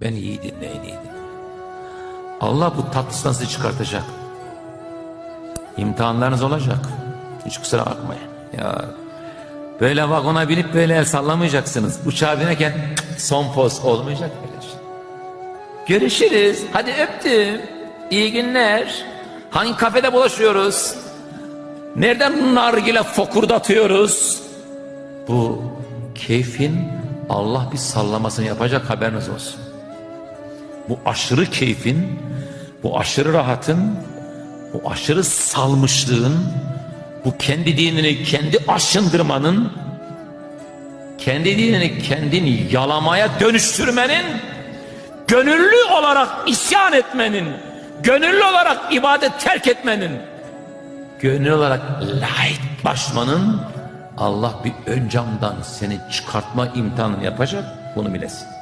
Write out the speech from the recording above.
Beni iyi dinleyin iyi dinleyin. Allah bu tatlısından sizi çıkartacak. İmtihanlarınız olacak. Hiç kusura bakmayın. Ya böyle vagona binip böyle el sallamayacaksınız. Uçağa binerken son poz olmayacak. Görüşürüz. Hadi öptüm. İyi günler. Hangi kafede bulaşıyoruz? Nereden nargile fokurdatıyoruz? Bu keyfin Allah bir sallamasını yapacak haberiniz olsun. Bu aşırı keyfin, bu aşırı rahatın, bu aşırı salmışlığın, bu kendi dinini kendi aşındırmanın, kendi dinini kendin yalamaya dönüştürmenin, gönüllü olarak isyan etmenin, gönüllü olarak ibadet terk etmenin, gönüllü olarak layık başmanın Allah bir ön camdan seni çıkartma imtihanını yapacak bunu bilesin.